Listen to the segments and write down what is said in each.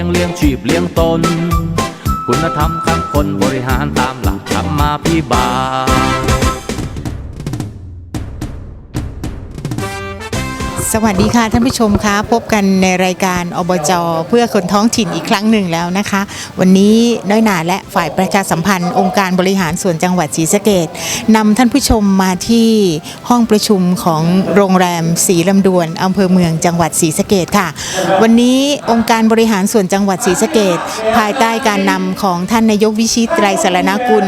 ยงเลี้ยงชีพเลี้ยงตน คุณธรรมข้างคนบริหารตามหลักธรรมมาพิบาล สวัสดีค่ะท่านผู้ชมคะพบกันในรายการอบจเพื่อคนท้องถิ่นอีกครั้งหนึ่งแล้วนะคะ วันนี้น้อยหนาและฝ่ายประชาสัมพันธ์ องค์การบริหารส่วนจังหวัดศรีสะเกดนำท่านผู้ชมมาที่ห้องประชุมของโรงแรมศรีลำดวนอำเภอเมืองจังหวัดศรีสะเกดค่ะ วันนี้องค์การบริหารส่วนจังหวัดศรีสะเกดภายใต้การนำของท่านนายกวิชิตไตรสรณกุล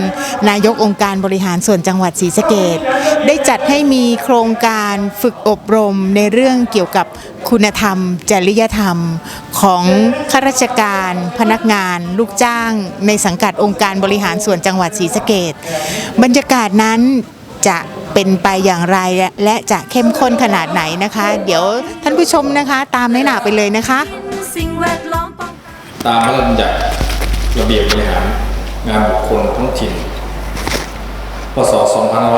นายกองค์การบริหารส่วนจังหวัดศรีสะเกดได้จัดให้มีโครงการฝึกอบรมในเรื่องเกี่ยวกับคุณธรรม จริยธรรม ของข้าราชการพนักงาน ลูกจ้าง ในสังกัดองค์การบริหารส่วนจังหวัดศรีสะเกดบรรยากาศนั้นจะเป็นไปอย่างไรและจะเข้มข้นขนาดไหนนะคะ เดี๋ยวท่านผู้ชมนะคะ ตามน้อยหนาไปเลยนะคะ ตามพระราชบัญญัติระเบียบบริหารงานบุคคลท้องถิ่นพศ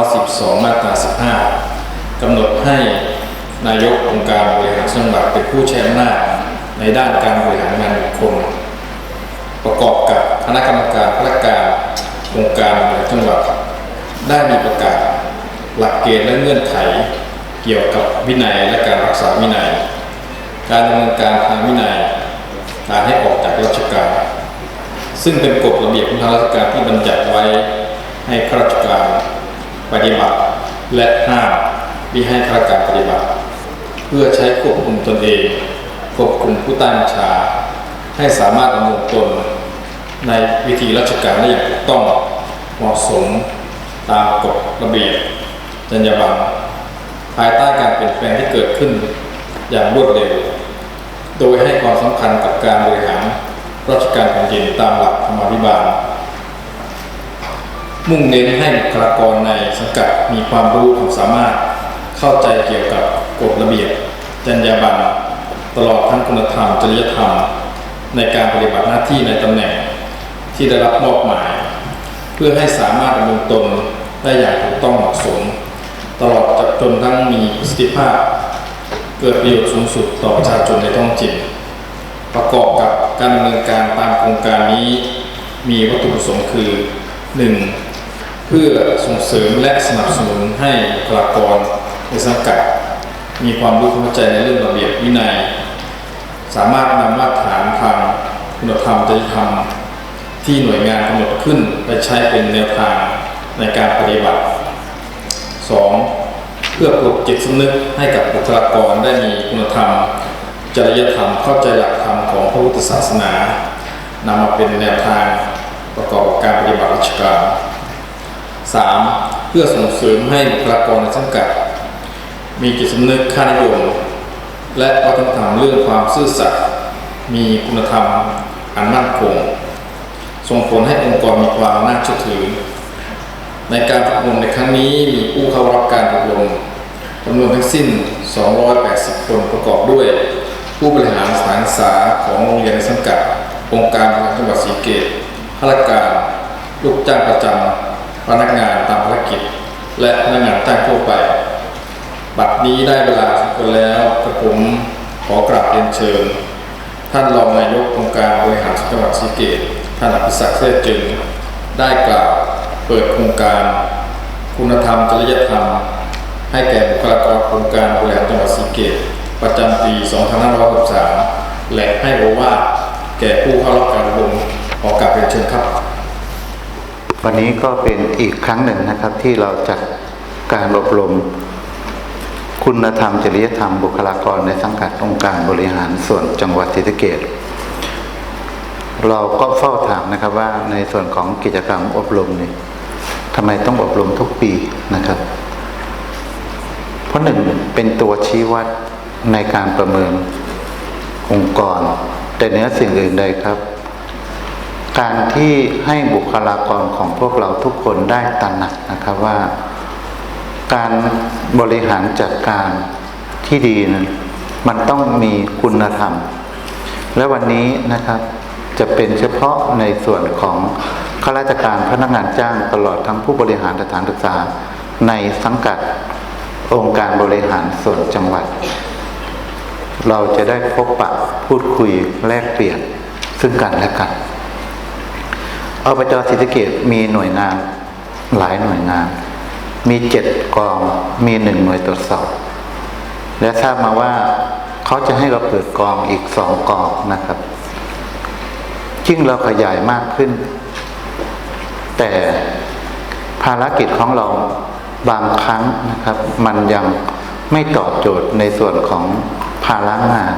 2512 มาตรา 15 กำหนดให้ นายกองค์การบริหารส่วนจังหวัดเป็นผู้ใช้อำนาจในด้านการบริหารงานบุคคล ประกอบกับคณะกรรมการพระการองค์การบริหารจังหวัดได้มีประกาศ หลักเกณฑ์และเงื่อนไข เกี่ยวกับวินัยและการรักษาวินัย การดำเนินการทางวินัยการให้ออกจากราชการ ซึ่งเป็นกฎระเบียบของทางราชการที่บัญญัติไว้ให้ข้าราชการปฏิบัติ และห้ามมิให้ข้าราชการปฏิบัติ เพื่อใช้ควบคุมตนเอง ควบคุมผู้ใต้บัญชา ให้สามารถดำรงตน ในวิธีราชการได้อย่างถูกต้องเหมาะสมตามกฎระเบียบจรรยาบรรณภายใต้การเปลี่ยนแปลงที่เกิดขึ้นอย่างรวดเร็ว โดยให้ความสำคัญกับการบริหารราชการแผ่นดินตามหลักธรรมาภิบาล มุ่งเน้นให้บุคลากรในสังกัดมีความรู้ความสามารถเข้าใจเกี่ยวกับ กฎระเบียบจรรยาบรรณตลอดทั้งคุณธรรมจริยธรรม ในการปฏิบัติหน้าที่ในตำแหน่งที่ได้รับมอบหมาย เพื่อให้สามารถดำรงตนได้อย่างถูกต้องเหมาะสม ตลอดจนทั้งมีประสิทธิภาพ เกิดประโยชน์สูงสุดต่อประชาชนในท้องถิ่นประกอบกับการดำเนินการตามโครงการนี้ มีวัตถุประสงค์คือ 1. เพื่อส่งเสริมและสนับสนุนให้บุคลากรในสังกัด มีความรู้ความเข้าใจในเรื่องระเบียบวินัย สามารถนำมาตรฐานทางคุณธรรมจริยธรรมที่หน่วยงานกำหนดขึ้นไปใช้เป็นแนวทางในการปฏิบัติ 2. เพื่อปลุกจิตสำนึกให้กับบุคลากรได้มีคุณธรรม จริยธรรมเข้าใจหลักธรรมของพระพุทธศาสนานำมาเป็นแนวทางประกอบกับการปฏิบัติราชการ 3. เพื่อส่งเสริมให้บุคลากรในสังกัด มีจิตสำนึกค่านิยมและวัฒนธรรมเรื่องความซื่อสัตย์มีคุณธรรมอันมั่นคง ส่งผลให้องค์กรมีความน่าเชื่อถือ ในการฝึกอบรมในครั้งนี้มีผู้เข้ารับการอบรมจำนวนทั้งสิ้น 280 คนประกอบด้วย ผู้บริหารสถานศึกษาของโรงเรียนสังกัด องค์การบริหารจังหวัดศรีเกษข้าราชการลูกจ้างประจำพนักงานตามภารกิจ และพนักงานจ้างทั่วไป บัดนี้ได้เวลาสมควรแล้วกระผมขอกราบเรียนเชิญ ท่านรองนายกองค์การบริหารจังหวัดศรีเกษท่านอภิศักดิ์เสษจึง ได้กล่าวเปิดโครงการ คุณธรรมจริยธรรม ให้แก่บุคลากรโครงการบริหารจังหวัดศรีเกษประจำปี 2563 และให้โอวาทแก่ผู้เข้ารับการอบรมขอกราบเรียนเชิญครับวันนี้ก็เป็นอีกครั้งหนึ่งนะครับที่เราจัดการอบรม คุณธรรมจริยธรรมบุคลากรในสังกัดองค์การบริหารส่วนจังหวัดศรีสะเกษเราก็เฝ้าถามนะครับว่าในส่วนของกิจกรรมอบรมนี่ทำไมต้องอบรมทุกปีนะครับ เพราะหนึ่งเป็นตัวชี้วัดในการประเมินองค์กร แต่เนื้อสิ่งอื่นใดครับ การที่ให้บุคลากรของพวกเราทุกคนได้ตระหนักนะครับว่า การบริหารจัดการที่ดีนั้นมันต้องมีคุณธรรม และวันนี้นะครับจะเป็นเฉพาะในส่วนของข้าราชการพนักงานจ้างตลอดทั้งผู้บริหารสถานศึกษา ในสังกัดองค์การบริหารส่วนจังหวัด เราจะได้พบปะพูดคุยแลกเปลี่ยนซึ่งกันและกันอบจศรีสะเกดมีหน่วยงานหลายหน่วยงาน มีเจ็ดกองมีหนึ่งหน่วยตรวจสอบ และทราบมาว่าเขาจะให้เราเปิดกองอีกสองกองนะครับยิ่งเราขยายมากขึ้น แต่ภารกิจของเราบางครั้งนะครับ มันยังไม่ตอบโจทย์ในส่วนของภาระงาน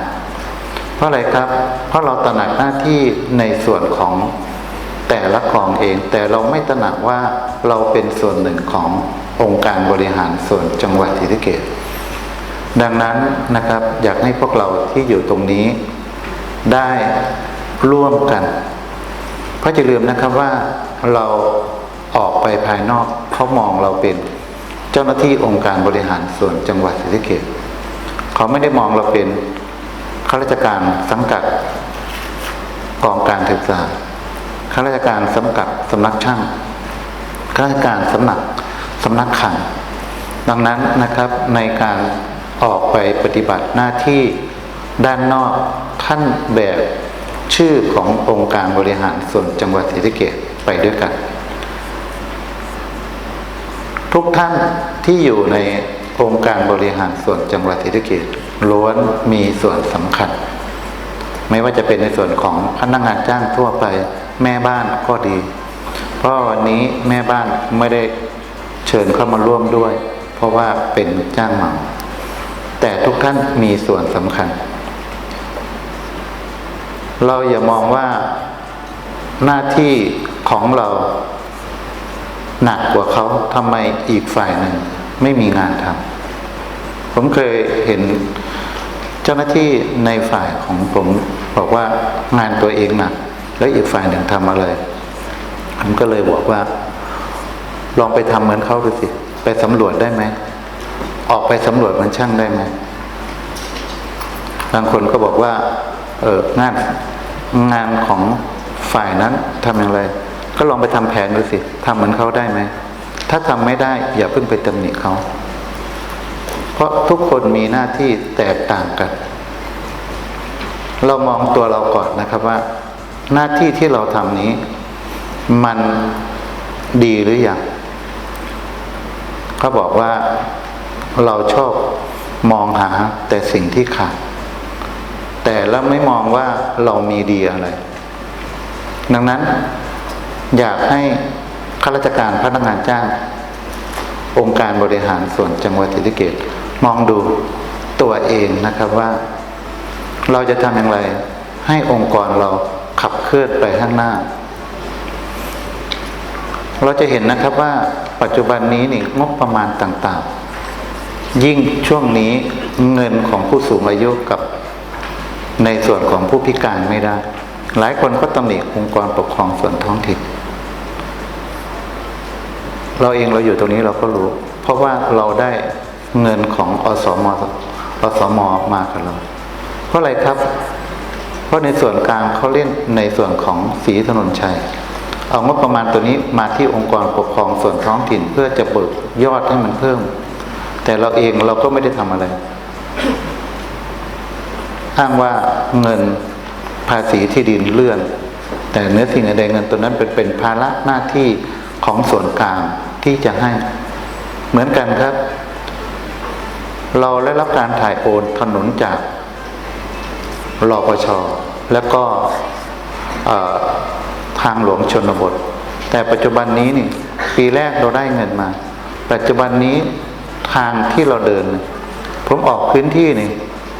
เพราะอะไรครับ เพราะเราตระหนักหน้าที่ในส่วนของแต่ละกองเอง แต่เราไม่ตระหนักว่าเราเป็นส่วนหนึ่งของ องค์การบริหารส่วนจังหวัดศรีสะเกษดังนั้นนะครับอยากให้พวกเราที่อยู่ตรงนี้ ได้ร่วมกัน เพราะจะลืมนะครับว่าเราออกไปภายนอกเขามองเราเป็นเจ้าหน้าที่องค์การบริหารส่วนจังหวัดศรีสะเกษเขาไม่ได้มองเราเป็นข้าราชการสังกัดกองการศึกษาข้าราชการสังกัดสำนักช่างข้าราชการสำนัก สำนักขังดังนั้นนะครับในการออกไปปฏิบัติหน้าที่ด้านนอกท่านแบบชื่อขององค์การบริหารส่วนจังหวัดศรีสะเกษไปด้วยกัน ทุกท่านที่อยู่ในองค์การบริหารส่วนจังหวัดศรีสะเกษล้วนมีส่วนสำคัญ ไม่ว่าจะเป็นในส่วนของพนักงานจ้างทั่วไปแม่บ้านก็ดี เพราะวันนี้แม่บ้านไม่ได้ เชิญเข้ามาร่วมด้วย เพราะว่าเป็นจ้างเหมาแต่ทุกท่านมีส่วนสำคัญ เราอย่ามองว่าหน้าที่ของเราหนักกว่าเขาทำไมอีกฝ่ายหนึ่งไม่มีงานทำผมเคยเห็นเจ้าหน้าที่ในฝ่ายของผมบอกว่างานตัวเองหนัก แล้วอีกฝ่ายหนึ่งทำอะไร ผมก็เลยบอกว่า ลองไปทำเหมือนเขาดูสิ ไปสำรวจได้ไหม ออกไปสำรวจเหมันช่างได้ไหม บางคนก็บอกว่า เอองานงานของฝ่ายนั้นทำอย่างไร ก็ลองไปทำแผนดูสิทำเหมือนเขาได้ไหม ถ้าทำไม่ได้ อย่าเพิ่งไปตำหนิเขา เพราะทุกคนมีหน้าที่แตกต่างกัน เรามองตัวเราก่อนนะครับว่า หน้าที่ที่เราทำนี้ มันดีหรืออยัง เขาบอกว่าเราชอบมองหาแต่สิ่งที่ขาด แต่เราไม่มองว่าเรามีดีอะไร ดังนั้นอยากให้ข้าราชการพนักงานจ้าง องค์การบริหารส่วนจังหวัดศรีสะเกษมองดูตัวเองนะครับว่า เราจะทำอย่างไร ให้องค์กรเราขับเคลื่อนไปข้างหน้า เราจะเห็นนะครับว่า ปัจจุบันนี้นี่งบประมาณต่างๆ ยิ่งช่วงนี้เงินของผู้สูงอายุกับในส่วนของผู้พิการไม่ได้ หลายคนก็ตำหนิองค์กรปกครองส่วนท้องถิ่น เราเองเราอยู่ตรงนี้เราก็รู้ เพราะว่าเราได้เงินของอสมอสมมากับเรา เพราะอะไรครับ เพราะในส่วนกลางเขาเล่นในส่วนของสีถนนชัย เอางบประมาณตัวนี้มาที่องค์กรปกครองส่วนท้องถิ่นเพื่อจะเบิกยอดให้มันเพิ่ม แต่เราเองเราก็ไม่ได้ทำอะไร อ้างว่าเงินภาษีที่ดินเลื่อน แต่เนื้อสิ่งใดเงินตัวนั้นเป็นเป็นภาระหน้าที่ของส่วนกลางที่จะให้ เหมือนกันครับ เราได้รับการถ่ายโอนถนนจากรอปชแล้วก็อ่อ ทางหลวงชนบท แต่ปัจจุบันนี้นี่ปีแรกเราได้เงินมา ปัจจุบันนี้ทางที่เราเดิน ผมออกพื้นที่นี่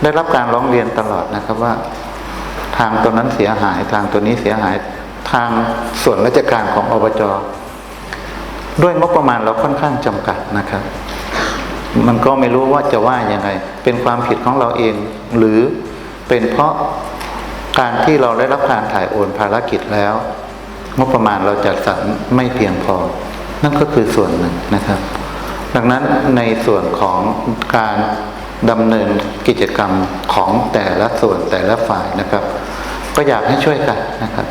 ได้รับการร้องเรียนตลอดนะครับว่า ทางตัวนั้นเสียหายทางตัวนี้เสียหายทางส่วนราชการของอบจด้วยงบประมาณเราค่อนข้างจำกัดนะครับ มันก็ไม่รู้ว่าจะว่ายังไง เป็นความผิดของเราเอง หรือเป็นเพราะการที่เราได้รับการถ่ายโอนภารกิจแล้ว งบประมาณเราจัดสรรไม่เพียงพอ นั่นก็คือส่วนหนึ่งนะครับ ดังนั้นในส่วนของการดำเนินกิจกรรมของแต่ละส่วนแต่ละฝ่ายนะครับ ก็อยากให้ช่วยกันนะครับ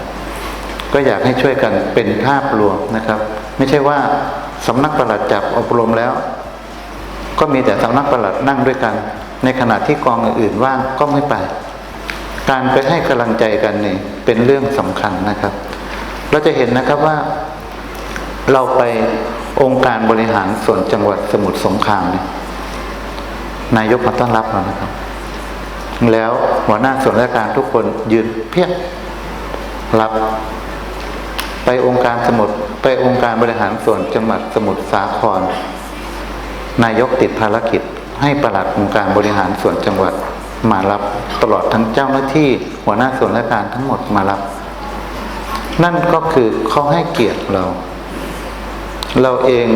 ก็อยากให้ช่วยกันเป็นภาพรวมนะครับ ไม่ใช่ว่าสำนักปลัดจับอบรมแล้ว ก็มีแต่สำนักปลัดนั่งด้วยกัน ในขณะที่กองอื่นว่างก็ไม่ไป การไปให้กำลังใจกันนี่เป็นเรื่องสำคัญนะครับ เราจะเห็นนะครับว่า เราไปองค์การบริหารส่วนจังหวัดสมุทรสงครามเนี่ยนายกมาต้อนรับเรานะครับ แล้วหัวหน้าส่วนราชการทุกคนยืนเพียบรับ ไปองค์การสมุทรไปองค์การบริหารส่วนจังหวัดสมุทรสาคร นายกติดภารกิจให้ประหลัดองค์การบริหารส่วนจังหวัดมารับตลอดทั้งเจ้าหน้าที่หัวหน้าส่วนราชการทั้งหมดมารับ นั่นก็คือเขาให้เกียรติเรา เราเอง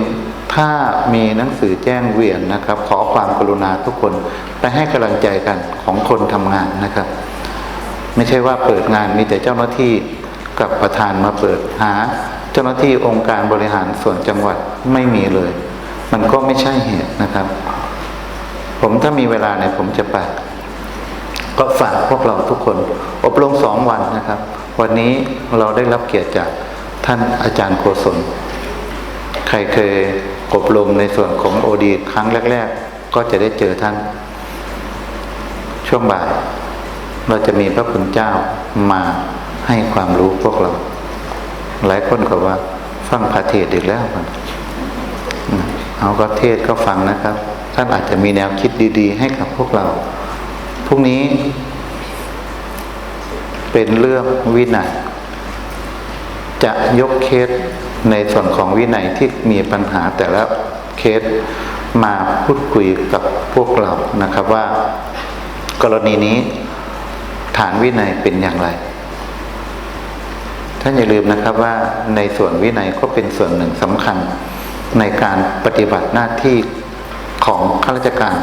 ถ้ามีหนังสือแจ้งเวียนนะครับ ขอความกรุณาทุกคนไปให้กำลังใจกันของคนทำงานนะครับ ไม่ใช่ว่าเปิดงานมีแต่เจ้าหน้าที่กับประธานมาเปิดหา เจ้าหน้าที่องค์การบริหารส่วนจังหวัดไม่มีเลย มันก็ไม่ใช่เหตุนะครับ ผมถ้ามีเวลาเนี่ยผมจะไปก็ฝากพวกเราทุกคน อบรมสองวันนะครับ วันนี้เราได้รับเกียรติจากท่านอาจารย์โกศล ใครเคยอบรมในส่วนของโอดีครั้งแรก ๆ ก็จะได้เจอท่าน ช่วงบ่าย เราจะมีพระคุณเจ้ามาให้ความรู้พวกเรา หลายคนก็ว่า ฟังพระเทศน์อีกแล้วเอาก็เทศก็ฟังนะครับ ท่านอาจจะมีแนวคิดดี ๆ ให้กับพวกเราพรุ่งนี้ เป็นเรื่องวินัยจะยกเคสในส่วนของวินัยที่มีปัญหาแต่ละเคสมาพูดคุยกับพวกเรานะครับว่า กรณีนี้ฐานวินัยเป็นอย่างไรท่านอย่าลืมนะครับว่าในส่วนวินัยก็เป็นส่วนหนึ่งสำคัญในการปฏิบัติหน้าที่ของข้าราชการ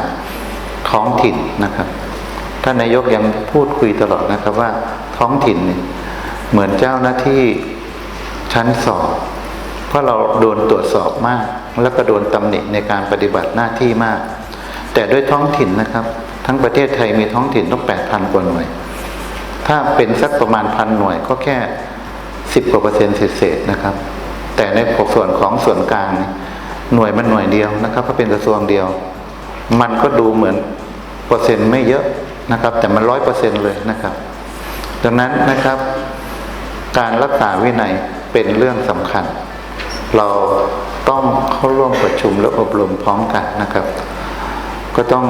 ท้องถิ่นนะครับท่านนายกยังพูดคุยตลอดนะครับว่า ท้องถิ่น เหมือนเจ้าหน้าที่ชั้นสอบ เพราะเราโดนตรวจสอบมาก แล้วก็โดนตำหนิในการปฏิบัติหน้าที่มาก แต่ด้วยท้องถิ่นนะครับ ทั้งประเทศไทยมีท้องถิ่นต้องแปดพันกว่าหน่วย ถ้าเป็นสักประมาณพันหน่วยก็แค่สิบกว่าเปอร์เซ็นต์เศษๆนะครับ แต่ในส่วนของส่วนกลางหน่วยมันหน่วยเดียวนะครับก็เป็นกระทรวงเดียว มันก็ดูเหมือนเปอร์เซ็นต์ไม่เยอะนะครับ แต่มันร้อยเปอร์เซ็นต์เลยนะครับ ดังนั้นนะครับ การรักษาวินัยเป็นเรื่องสำคัญ เราต้องเข้าร่วมประชุมและอบรมพร้อมกันนะครับ ก็ต้อง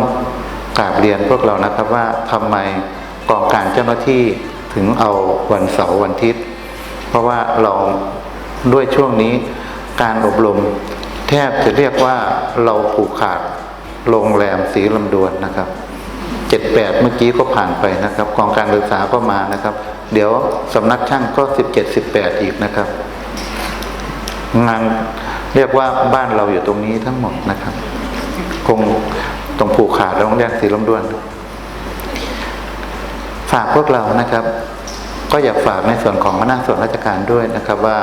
กราบเรียนพวกเรานะครับว่าทำไมกองการเจ้าหน้าที่ถึงเอาวันเสาร์วันอาทิตย์ เพราะว่าเราด้วยช่วงนี้การอบรม แทบจะเรียกว่าเราผูกขาดโรงแรมสีลำดวนนะครับ เจ็ดแปดเมื่อกี้ก็ผ่านไปนะครับกองการศึกษาก็มานะครับ เดี๋ยวสำนักช่างก็สิบเจ็ดสิบแปดอีกนะครับ งานเรียกว่าบ้านเราอยู่ตรงนี้ทั้งหมดนะครับ คงต้องผูกขาดโรงแรมสีลำดวน ฝากพวกเรานะครับ ก็อยากฝากในส่วนของคณะส่วนราชการด้วยนะครับว่า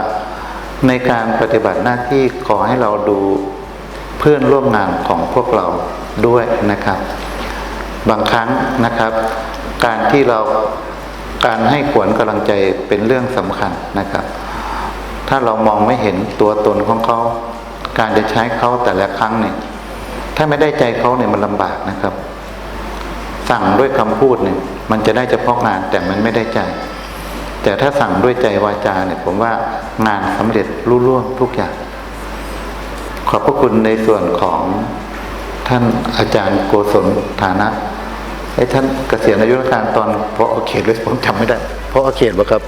ในการปฏิบัติหน้าที่ขอให้เราดูเพื่อนร่วมงานของพวกเราด้วยนะครับ บางครั้งนะครับ การที่เราการให้ขวัญกำลังใจเป็นเรื่องสำคัญนะครับ ถ้าเรามองไม่เห็นตัวตนของเขา การจะใช้เขาแต่ละครั้งเนี่ย ถ้าไม่ได้ใจเขาเนี่ยมันลำบากนะครับ สั่งด้วยคำพูดเนี่ย มันจะได้เฉพาะงานแต่มันไม่ได้ใจ แต่ถ้าสั่งด้วยใจวาจาเนี่ย ผมว่างานสำเร็จรุ่ร่วงทุกอย่าง ขอบพระคุณในส่วนของ ท่านอาจารย์โกศลฐานะไอ้ท่านเกษียณอายุราชการตอนพอเขตเลยผมจำไม่ได้พอเขตปะครับ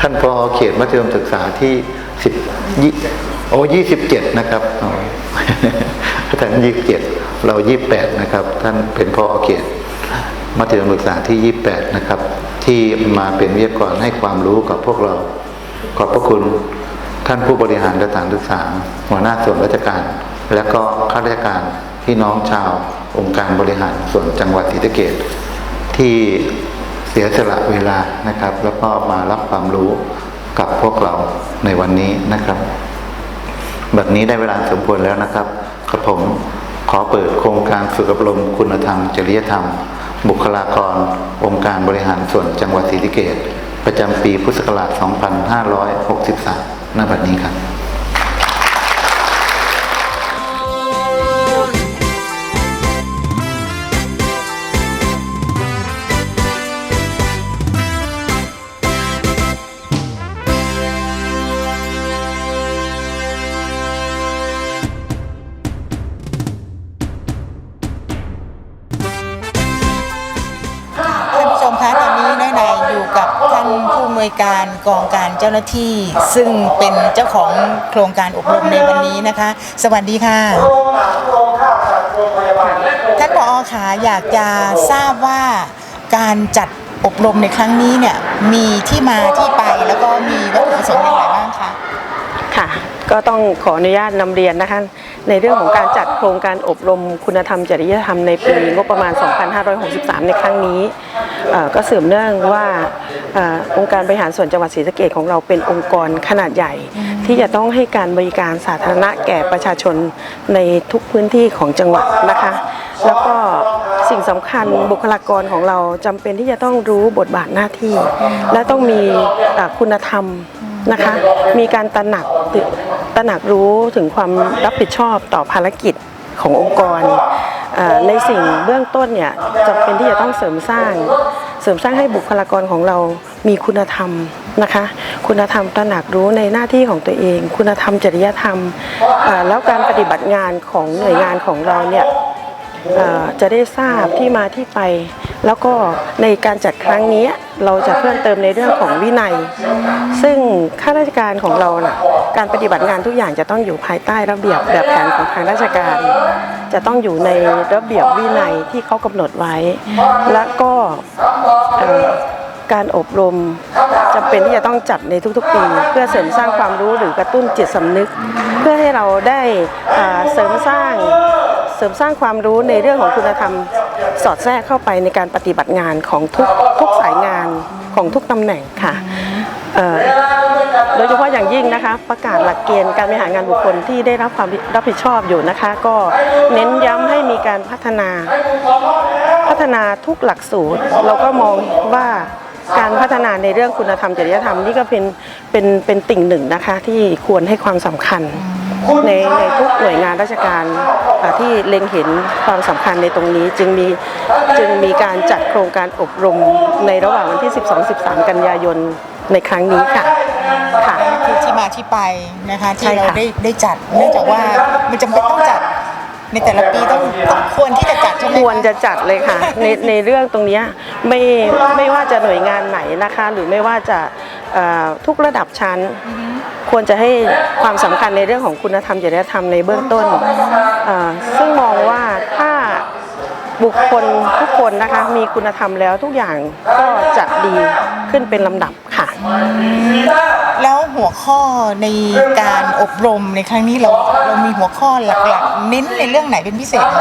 ท่านพอเขตมัธยมศึกษาที่สิบยี่โอ้ยี่สิบเจ็ดนะครับท่านยี่สิบเจ็ดเรายี่แปดนะครับ ท่านเป็นพอเขตมัธยมศึกษาที่ยี่แปดนะครับ ที่มาเป็นวิทยากรให้ความรู้กับพวกเรา ขอบพระคุณท่านผู้บริหารสถานศึกษาหัวหน้าส่วนราชการ และก็ข้าราชการพี่น้องชาวองค์การบริหารส่วนจังหวัดศรีสะเกษที่เสียสละเวลานะครับ แล้วก็มารับความรู้กับพวกเราในวันนี้นะครับ แบบนี้ได้เวลาสมควรแล้วนะครับกระผมขอเปิดโครงการฝึกอบรมคุณธรรม จริยธรรม บุคลากร องค์การบริหารส่วนจังหวัดศรีสะเกษประจำปีพุทธศักราช 2563 ณ บัดนี้ครับ กองการเจ้าหน้าที่ ซึ่งเป็นเจ้าของโครงการอบรมในวันนี้นะคะ สวัสดีค่ะ ท่านผอขาอยากจะทราบว่าการจัดอบรมในครั้งนี้เนี่ยมีที่มาที่ไปแล้วก็มีวัตถุประสงค์อย่างไรบ้างคะค่ะก็ต้องขออนุญาตนำเรียนนะคะในเรื่องของการจัดโครงการอบรมคุณธรรมจริยธรรมในปีงบประมาณ 2563 ในครั้งนี้ ก็สืบเนื่องว่าเออองค์การบริหารส่วนจังหวัดศรีสะเกษของเราเป็นองค์กรขนาดใหญ่ ที่จะต้องให้การบริการสาธารณะแก่ประชาชนในทุกพื้นที่ของจังหวัดนะคะ แล้วก็สิ่งสำคัญบุคลากรของเราจำเป็นที่จะต้องรู้บทบาทหน้าที่ และต้องมีเอ่อคุณธรรมนะคะมีการตระหนักถึงตระหนักรู้ถึงความรับผิดชอบต่อภารกิจขององค์กรเอ่อ ในสิ่งเบื้องต้นเนี่ยจำเป็นที่จะต้องเสริมสร้าง เสริมสร้างให้บุคลากรของเรามีคุณธรรมนะคะ คุณธรรมตระหนักรู้ในหน้าที่ของตัวเอง คุณธรรมจริยธรรมแล้วการปฏิบัติงานของหน่วยงานของเราเนี่ยจะได้ทราบที่มาที่ไป แล้วก็ในการจัดครั้งนี้เราจะเพิ่มเติมในเรื่องของวินัย ซึ่งข้าราชการของเราน่ะการปฏิบัติงานทุกอย่างจะต้องอยู่ภายใต้ระเบียบแบบแผนของทางราชการ จะต้องอยู่ในระเบียบวินัยที่เขากำหนดไว้ และก็ การอบรมจำเป็นที่จะต้องจัดในทุกๆปี เพื่อเสริมสร้างความรู้หรือกระตุ้นจิตสำนึก เพื่อให้เราได้เสริมสร้างเสริมสร้างความรู้ในเรื่องของคุณธรรมสอดแทรกเข้าไปในการปฏิบัติงานของทุกทุกสายงานของทุกตำแหน่งค่ะโดยเฉพาะอย่างยิ่งนะคะ ประกาศหลักเกณฑ์การบริหารงานบุคคลที่ได้รับความรับผิดชอบอยู่นะคะ ก็เน้นย้ำให้มีการพัฒนา พัฒนาทุกหลักสูตร เราก็มองว่า การพัฒนาในเรื่องคุณธรรมจริยธรรมนี่ก็เป็นเป็นเป็นติ่งหนึ่งนะคะ ที่ควรให้ความสำคัญในในทุกหน่วยงานราชการอ่าที่เล็งเห็นความสำคัญในตรงนี้จึงมีจึงมีการจัดโครงการอบรมในระหว่างวันที่ 12-13 กันยายนในครั้งนี้ค่ะค่ะคือที่มาที่ไปนะคะที่ใช่เราค่ะได้ได้จัดเนื่องจากว่ามันจำเป็นต้องจัด ในแต่ละปีต้องต้องควรที่จะจัดใช่ไหมควรจะจัดเลยค่ะ ในในเรื่องตรงเนี้ยไม่ไม่ว่าจะหน่วยงานไหนนะคะ หรือไม่ว่าจะเอ่อทุกระดับชั้น ควรจะให้ความสำคัญในเรื่องของคุณธรรมจริยธรรมในเบื้องต้นเอ่อซึ่งมองว่าถ้าบุคคลทุกคนนะคะมีคุณธรรมแล้วทุกอย่างก็จะดีขึ้นเป็นลำดับค่ะแล้ว หัวข้อในการอบรมในครั้งนี้เราเรามีหัวข้อหลักๆ เน้นในเรื่องไหนเป็นพิเศษไหม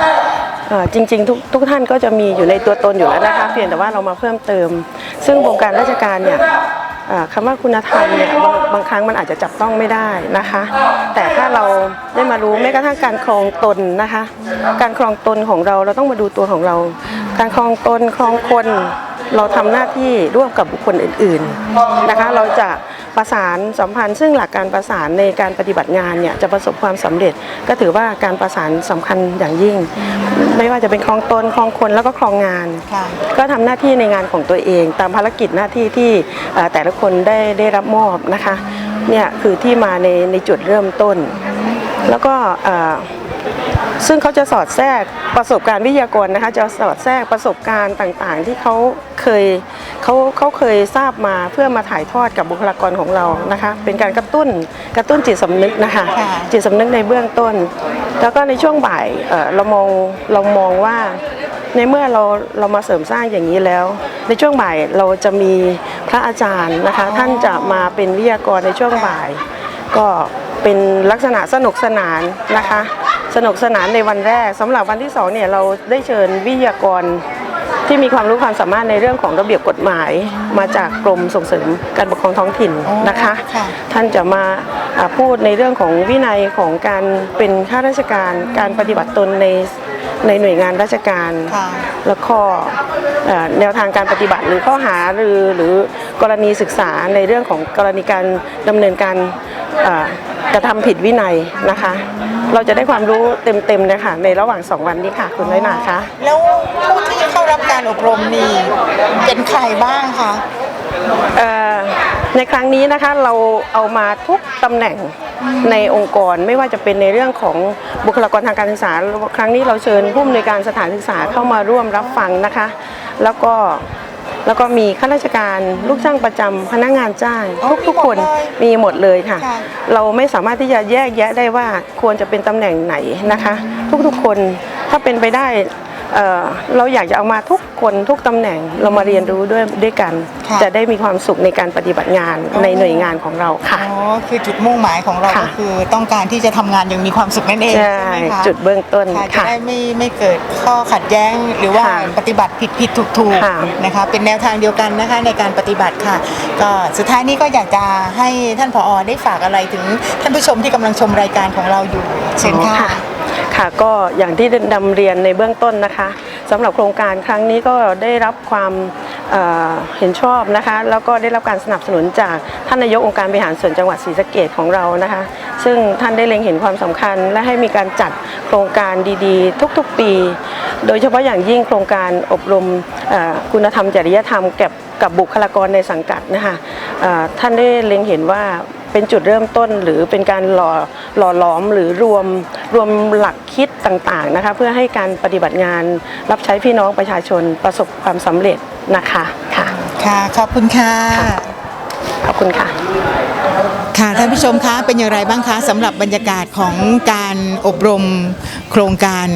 อ่อจริงๆทุกทุกท่านก็จะมีอยู่ในตัวตนอยู่แล้วนะคะเพียงแต่ว่าเรามาเพิ่มเติม ซึ่งวงการราชการเนี่ยอ่อคำว่าคุณธรรมเนี่ยบางบางครั้งมันอาจจะจับต้องไม่ได้นะคะ แต่ถ้าเราได้มารู้แม้กระทั่งการครองตนนะคะ การครองตนของเราเราต้องมาดูตัวของเรา การครองตนครองคน เราทำหน้าที่ร่วมกับบุคคลอื่นๆนะคะเราจะประสานสัมพันธ์ซึ่งหลักการประสานในการปฏิบัติงานเนี่ยจะประสบความสำเร็จ ก็ถือว่าการประสานสำคัญอย่างยิ่ง ไม่ว่าจะเป็นครองตนครองคนแล้วก็ครองงานค่ะก็ทำหน้าที่ในงานของตัวเอง ตามภารกิจหน้าที่ที่เอ่อแต่ละคนได้ได้รับมอบนะคะเนี่ยคือที่มาในในจุดเริ่มต้น แล้วก็เอ่อ ซึ่งเขาจะสอดแทรกประสบการณ์วิทยากรนะคะ จะสอดแทรกประสบการณ์ต่างๆ ที่เขาเคยเขาเขาเคยทราบมาเพื่อมาถ่ายทอดกับบุคลากรของเรานะคะ เป็นการกระตุ้นกระตุ้นจิตสำนึกนะคะค่ะจิตสำนึกในเบื้องต้น แล้วก็ในช่วงบ่ายเอ่อเรามองเรามองว่าในเมื่อเราเรามาเสริมสร้างอย่างนี้แล้ว ในช่วงบ่ายเราจะมีพระอาจารย์นะคะ ท่านจะมาเป็นวิทยากรในช่วงบ่าย ก็เป็นลักษณะสนุกสนานนะคะ สนุกสนานในวันแรกสำหรับวันที่สองเนี่ยเราได้เชิญวิทยากรที่มีความรู้ความสามารถในเรื่องของระเบียบกฎหมายมาจากกรมส่งเสริมการปกครองท้องถิ่นนะคะค่ะท่านจะมาอ่าพูดในเรื่องของวินัยของการเป็นข้าราชการการปฏิบัติตนใน ในหน่วยงานราชการค่ะแล้วก็เอ่อแนวทางการปฏิบัติหรือข้อหาหรือหรือกรณีศึกษาในเรื่องของกรณีการดำเนินการเอ่อกระทำผิดวินัยนะคะ เราจะได้ความรู้เต็มๆเลยค่ะในระหว่าง 2 วันนี้ค่ะ คุณน้อยหนาคะแล้วผู้ที่เข้ารับการอบรมนี่เป็นใครบ้างคะเอ่อ ในครั้งนี้นะคะเราเอามาทุกตำแหน่งในองค์กรไม่ว่าจะเป็นในเรื่องของบุคลากรทางการศึกษา ครั้งนี้เราเชิญผู้อำนวยการสถานศึกษาเข้ามาร่วมรับฟังนะคะ แล้วก็แล้วก็มีข้าราชการลูกจ้างประจำพนักงานจ้างอ๋อทุกทุกๆคนมีมีหหมมดดเลเลยยค่ะค่ะ เราไม่สามารถที่จะแยกแยะได้ว่าควรจะเป็นตำแหน่งไหนนะคะ ทุกๆคนถ้าเป็นไปได้ เอ่อเราอยากจะเอามาทุกคนทุกตำแหน่งเรามาเรียนรู้ด้วยด้วยกัน ค่ะจะได้มีความสุขในการปฏิบัติงานอ๋อ ในหน่วยงานของเราค่ะ อ๋อคือจุดมุ่งหมายของเราค่ะ ก็คือต้องการที่จะทำงานอย่างมีความสุขนั่นเองใช่ ไหมคะจุดเบื้องต้นค่ะจะค่ะ ได้ไม่ไม่เกิดข้อขัดแย้งหรือว่าค่ะปฏิบัติผิดผิดถูกถูกค่ะ นะคะ เป็นแนวทางเดียวกันนะคะในการปฏิบัติค่ะ ก็สุดท้ายนี้ก็อยากจะให้ท่านผอได้ฝากอะไรถึงท่านผู้ชมที่กำลังชมรายการของเราอยู่เชิญค่ะ ค่ะก็อย่างที่นำเรียนในเบื้องต้นนะคะสำหรับโครงการครั้งนี้ก็ได้รับความเเห็นชอบนะคะ แล้วก็ได้รับการสนับสนุนจากท่านนายกองค์การบริหารส่วนจังหวัดศรีสะเกดของเรานะคะ ซึ่งท่านได้เล็งเห็นความสำคัญ และให้มีการจัดโครงการดีๆ ทุกๆปี โดยเฉพาะอย่างยิ่งโครงการอบรมคุณธรรมจริยธรรมแกับกับบุคลากรในสังกัดนะคะท่านได้เล็งเห็นว่า เป็นจุดเริ่มต้น หรือเป็นการหล่อหล่อหลอมหรือรวมรวมหลักคิดต่างๆนะคะ เพื่อให้การปฏิบัติงานรับใช้พี่น้องประชาชนประสบความสำเร็จนะคะค่ะค่ะขอบคุณค่ะขอบคุณค่ะ ค่ะท่านผู้ชมคะเป็นอย่างไรบ้างคะสำหรับบรรยากาศของการอบรมโครงการ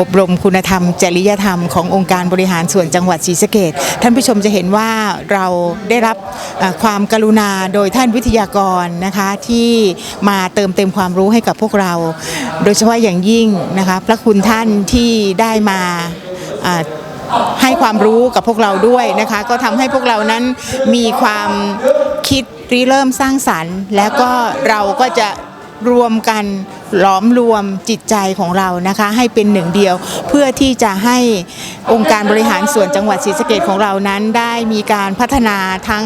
อบรมคุณธรรม จริยธรรมขององค์การบริหารส่วนจังหวัดศรีสะเกดท่านผู้ชมจะเห็นว่าเราได้รับความกรุณาโดยท่านวิทยากรนะคะที่มาเติมเต็มความรู้ให้กับพวกเรา โดยเฉพาะอย่างยิ่งนะคะพระคุณท่านที่ได้มาให้ความรู้กับพวกเราด้วยนะคะ ก็ทำให้พวกเรานั้นมีความคิดริเริ่มสร้างสรรค์ แล้วก็เราก็จะ รวมกันหลอมรวมจิตใจของเรานะคะ ให้เป็นหนึ่งเดียว เพื่อที่จะให้องค์การบริหารส่วนจังหวัดศรีสะเกดของเรานั้น ได้มีการพัฒนาทั้ง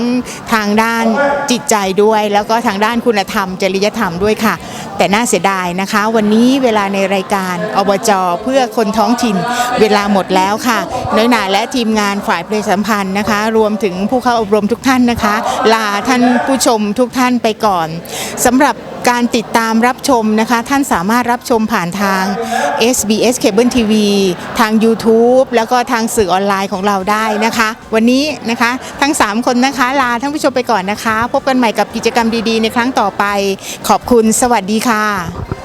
ทางด้านจิตใจด้วย แล้วก็ทางด้านคุณธรรม จริยธรรมด้วยค่ะ แต่น่าเสียดายนะคะ วันนี้เวลาในรายการอบจเพื่อคนท้องถิ่นเวลาหมดแล้วค่ะน้อยหนาและทีมงานฝ่ายประชาสัมพันธ์นะคะ รวมถึงผู้เข้าอบรมทุกท่านนะคะ ลาท่านผู้ชมทุกท่านไปก่อนสำหรับ การติดตามรับชมนะคะ ท่านสามารถรับชมผ่านทาง SBS Cable TV ทาง YouTube แล้วก็ทางสื่อออนไลน์ของเราได้นะคะ วันนี้นะคะทั้ง 3 คนนะคะ ลาท่านผู้ชมไปก่อนนะคะ พบกันใหม่กับกิจกรรมดีๆ ในครั้งต่อไป ขอบคุณสวัสดีค่ะ